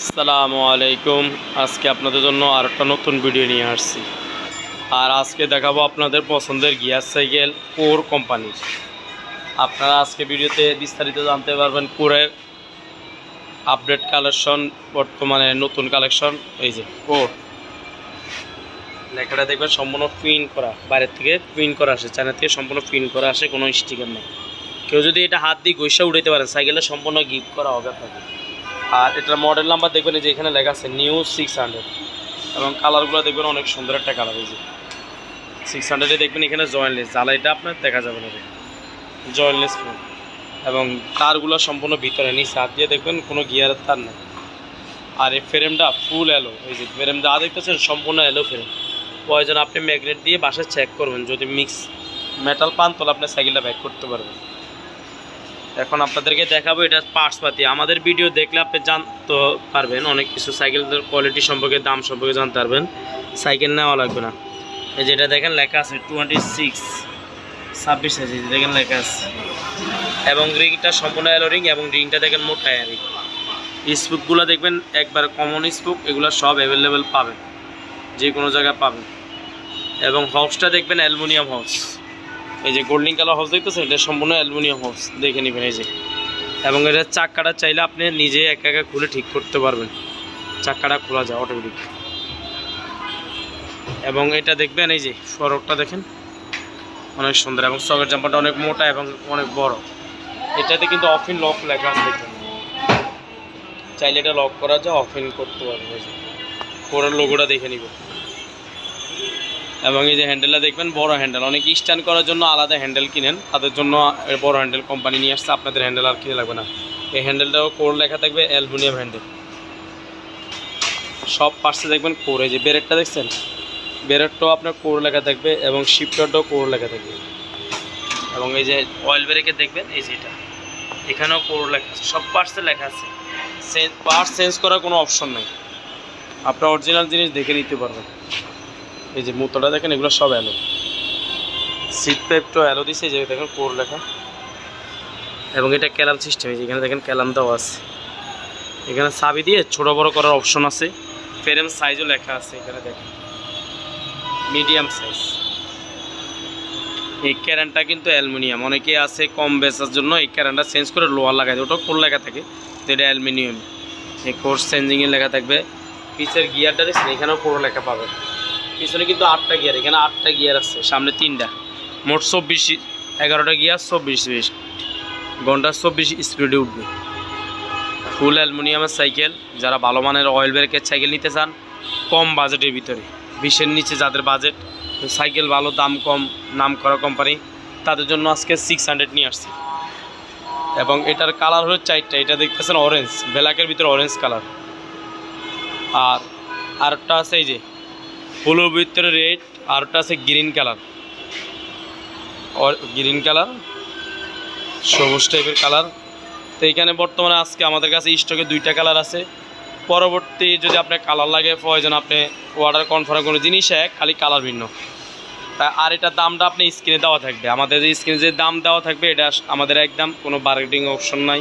আসসালামু আলাইকুম। আজকে আপনাদের জন্য আর একটা নতুন ভিডিও নিয়ে আসছি। আর আজকে দেখাবো আপনাদের পছন্দের গিয়ার সাইকেল কোর কোম্পানির। আপনারা আজকে ভিডিওতে বিস্তারিত জানতে পারবেন কোরের আপডেট কালেকশন, বর্তমানে নতুন কালেকশন, এই যে কোর। লেখাটা দেখবেন সম্পূর্ণ প্রিন্ট করা, বাইরের থেকে প্রিন্ট করা আসে চায়না থেকে সম্পূর্ণ প্রিন্ট করা আসে, কোনো স্টিকার নেই। কেউ যদি এটা হাত দিয়ে গৈসা উঠাইতে পারেন, সাইকেলটা সম্পূর্ণ গিফট করা হবে আপনাকে আর এটার মডেল নাম্বার দেখবেন যে এখানে লেখা আছে নিউ সিক্স হান্ড্রেড এবং কালারগুলো দেখবেন অনেক সুন্দর একটা কালার এই যে। সিক্স হান্ড্রেডে দেখবেন এখানে জয়েন্টলেস জ্বালাইটা আপনার দেখা যাবে না জয়েন্টলেস ফোন এবং তারগুলো সম্পূর্ণ ভিতরে, নিচে হাত দিয়ে দেখবেন কোনো গিয়ারের তার নেই। আর এই ফ্রেমটা ফুল এলো এই যে ফ্রেম যা দেখতেছেন সম্পূর্ণ এলো ফ্রেম প্রয়োজন আপনি ম্যাগনেট দিয়ে বাসায় চেক করবেন, যদি মিক্স মেটাল পান তাহলে আপনি সাইকেলটা ব্যাক করতে পারবেন। এখন আপনাদেরকে দেখাবো, এটা পার্টস পাতি আমাদের ভিডিও দেখলে আপনি জানতে পারবেন, অনেক কিছু সাইকেলের কোয়ালিটি সম্পর্কে, দাম সম্পর্কে জানতে পারবেন। সাইকেল নেওয়া লাগবে না। এই যেটা দেখেন, লেখা আছে টোয়েন্টি সিক্স ছাব্বিশ আছে দেখেন লেখা আছে। এবং রিংটা সম্পূর্ণ এলো রিং এবং রিংটা দেখেন মোটা রিং স্পুকগুলো দেখবেন, একবার কমন স্পুক, এগুলো সব অ্যাভেলেবেল পাবেন। যে কোনো জায়গায় পাবেন। এবং হবসটা দেখবেন অ্যালুমিনিয়াম হবস এই যে গোল্ডেন কালার হাউস দেখতেছেন? এটা সম্পূর্ণ অ্যালুমিনিয়াম হাউস দেখে নেবেন এই যে। এবং এটার চাক্কাটা চাইলে আপনি নিজে একা একা খুলে ঠিক করতে পারবেন। চাক্কাটা খোলা যায় অটোমেটিক এবং এটা দেখবেন এই যে ফরকটা দেখেন। অনেক সুন্দর এবং সকেট জাম্পারটা অনেক মোটা এবং অনেক বড়। এটাতে কিন্তু অফিন লক লেখা দেখবেন চাইলে এটা লক করা যায় অফিন করতে পারবেন। এই যে। পরের লোগোটা দেখে নিবেন এবং এই যে হ্যান্ডেলটা দেখবেন, বড় হ্যান্ডেল অনেকে স্ট্যান্ড করার জন্য আলাদা হ্যান্ডেল কিনেন। তাদের জন্য বড় হ্যান্ডেল কোম্পানি নিয়ে আসছে, আপনাদের হ্যান্ডেল আর কিনে লাগবে না। এই হ্যান্ডেলটাও কোর লেখা থাকবে অ্যালুমিনিয়াম হ্যান্ডেল সব পার্টসে দেখবেন কোর এই যে বেরেটটা দেখছেন? বেরেটটাও আপনার কোর লেখা থাকবে এবং শিফটারটাও কোর লেখা থাকবে। এবং এই যে অয়েল ব্রেকে দেখবেন, এই যে এটা। এখানেও কোর লেখা আছে। সব পার্টসে লেখা আছে। পার্টস চেঞ্জ করার কোনো অপশন নেই। আপনার অরিজিনাল জিনিস দেখে নিতে পারবেন। এই যে মুতোটা দেখেন, এগুলো সব অ্যালো। সিট পাইপটাও অ্যালো দিছে যে দেখেন কোর লেখা। এবং এটা ক্যালাম সিস্টেম এই এখানে দেখেন ক্যালাম দেওয়া আছে। এখানে চাবি দিয়ে ছোট বড় করার অপশন আছে। ফ্রেম সাইজও লেখা আছে এখানে দেখেন। মিডিয়াম সাইজ এই ক্যারেন্টটা কিন্তু অ্যালুমিনিয়াম। অনেকে আছে কম বেচার জন্য এই ক্যারেন্টটা চেঞ্জ করে লোয়ার লাগায় ওটাও কোর লেখা থাকে, তো এটা অ্যালুমিনিয়াম। এই কোর্স চেঞ্জিংয়ের লেখা থাকবে। পিসের গিয়ারটা দেখছেন, এখানেও কোর লেখা পাবেন পিছনে কিন্তু আটটা গিয়ার, এখানে আটটা গিয়ার আছে, সামনে তিনটা। মোট চব্বিশ, এগারোটা গিয়ার, চব্বিশ বিশ ঘণ্টা চব্বিশ স্পিডে উঠবে। ফুল অ্যালুমিনিয়ামের সাইকেল, যারা ভালো মানের অয়েল ব্রেকের সাইকেল নিতে চান, কম বাজেটের ভিতরে। বিশের নিচে যাদের বাজেট সাইকেল ভালো, দাম কম, নাম করা কোম্পানি তাদের জন্য আজকে সিক্স হান্ড্রেড নিয়ে আসছি। এবং এটার কালার হলো চারটা, এটা দেখতেছেন অরেঞ্জ ব্ল্যাকের ভিতরে অরেঞ্জ কালার আর আরেকটা আছে এই যে হলুর ভিতরে রেড, আর ওটা আছে গ্রিন কালার। গ্রিন কালার, সবুজ টাইপের কালার। তো এইখানে বর্তমানে আজকে আমাদের কাছে স্টকে দুইটা কালার আছে। পরবর্তী যদি আপনার কালার লাগে, প্রয়োজন আপনি অর্ডার কনফার্ম কোনো জিনিস এক, খালি কালার ভিন্ন। তা আর এটা দামটা আপনি স্ক্রিনে দেওয়া থাকবে। আমাদের যে স্ক্রিনে যে দাম দেওয়া থাকবে, এটা আমাদের একদম কোনো বার্গেটিং অপশন নাই।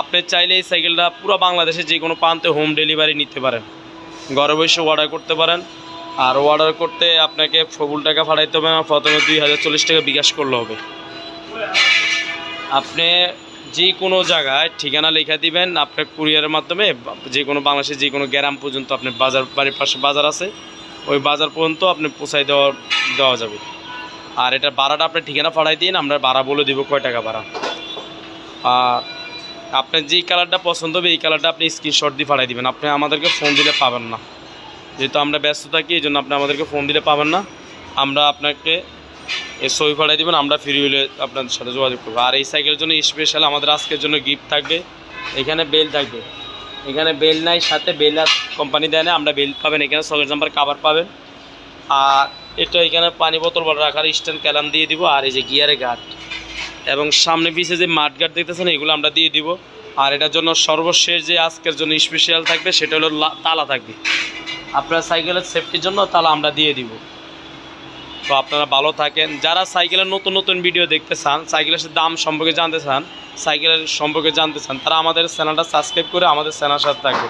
আপনি চাইলে এই সাইকেলটা পুরো বাংলাদেশে যে কোনো প্রান্তে হোম ডেলিভারি নিতে পারেন। ঘরে বসে অর্ডার করতে পারেন। আর অর্ডার করতে আপনাকে ফুল টাকা ফাটাইতে হবে প্রথমে দুই হাজার চল্লিশ টাকা বিকাশ করলে হবে। আপনি যে কোনো জায়গায় ঠিকানা লেখা দিবেন, আপনার কুরিয়ারের মাধ্যমে, যে কোনো বাংলাদেশের যে কোনো গ্রাম পর্যন্ত আপনার বাজার, বাড়ির পাশে বাজার আছে, ওই বাজার পর্যন্ত আপনি পৌঁছাই দেওয়া দেওয়া যাবে। আর এটা ভাড়াটা আপনার ঠিকানা ফাটাই দিন, আমরা ভাড়া বলে দিব কয় টাকা ভাড়া। আর আপনার যেই কালারটা পছন্দ হবে, এই কালারটা আপনি স্ক্রিনশট দিয়ে ফাটাই দিবেন, আপনি আমাদেরকে ফোন দিলে পাবেন না। যেহেতু আমরা ব্যস্ত থাকি, এই জন্য আপনি আমাদেরকে ফোন দিলে পাবেন না। আমরা আপনাকে সই ফাটাই দেবেন, আমরা ফ্রি হলে আপনাদের সাথে যোগাযোগ করব। আর এই সাইকেলের জন্য স্পেশাল আমাদের আজকের জন্য গিফট থাকবে। এখানে বেল থাকবে। এখানে বেল নাই, সাথে বেল কোম্পানি দেয় না, আমরা বেল পাবেন এখানে সকেট নাম্বার কাভার পাবেন। আর এটা এখানে পানি বোতল রাখার স্ট্যান্ড ক্যালাম দিয়ে দিব, আর এই যে গিয়ারে গার্ড এবং সামনে পিছে যে মাঠ গার্ড দেখতেছেন, এগুলো আমরা দিয়ে দিব। আর এটার জন্য সর্বশেষ যে আজকের জন্য স্পেশাল থাকবে, সেটা হলো তালা থাকবে। আপনার সাইকেলের সেফটির জন্য তাহলে আমরা দিয়ে দিব। তো আপনারা ভালো থাকেন। যারা সাইকেলের নতুন নতুন ভিডিও দেখতে চান, সাইকেলের দাম সম্পর্কে জানতে চান, সাইকেলের সম্পর্কে জানতে চান, তারা আমাদের চ্যানেলটা সাবস্ক্রাইব করে আমাদের চ্যানেলের সাথে থাকবে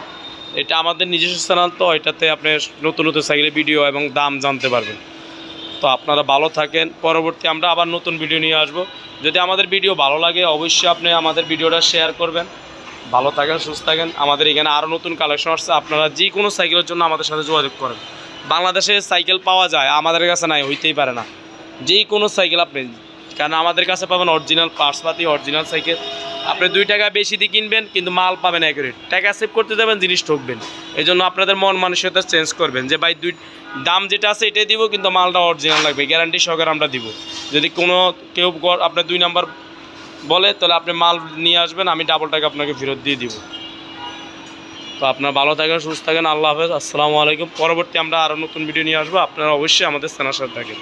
এটা আমাদের নিজস্ব চ্যানেল তো, এটাতে আপনি নতুন নতুন সাইকেলের ভিডিও এবং দাম জানতে পারবেন। তো আপনারা ভালো থাকেন। পরবর্তী আমরা আবার নতুন ভিডিও নিয়ে আসব। যদি আমাদের ভিডিও ভালো লাগে, অবশ্যই আপনি আমাদের ভিডিওটা শেয়ার করবেন। ভালো থাকেন, সুস্থ থাকেন। আমাদের এখানে আরও নতুন কালেকশন আসছে। আপনারা যে কোনো সাইকেলের জন্য আমাদের সাথে যোগাযোগ করেন। বাংলাদেশে সাইকেল পাওয়া যায়, আমাদের কাছে নাই, হইতেই পারে না। যে কোনো সাইকেল আপনি, কারণ আমাদের কাছে পাবেন অরিজিনাল পার্সপাতি অরিজিনাল সাইকেল আপনি দুই টাকা বেশি দিয়ে কিনবেন, কিন্তু মাল পাবেন অ্যাকুরেট টাকা সেভ করতে যাবেন, জিনিস ঠকবেন। এই জন্য আপনাদের মন মানসিকতা চেঞ্জ করবেন যে, ভাই, দুই, দাম যেটা আছে এটাই দিব, কিন্তু মালটা অরিজিনাল লাগবে। গ্যারান্টি সহকারে আমরা দিব। যদি কোনো, কেউ, আপনার দুই নাম্বার বলে, তাহলে আপনি মাল নিয়ে আসবেন, আমি ডাবল টাকা আপনাকে ফেরত দিয়ে দিব। তো আপনারা ভালো থাকেন, সুস্থ থাকেন, আল্লাহ হাফেজ, আসসালামু আলাইকুম। পরবর্তী আমরা আরও নতুন ভিডিও নিয়ে আসব, আপনারা অবশ্যই আমাদের সেনার সাথে থাকেন।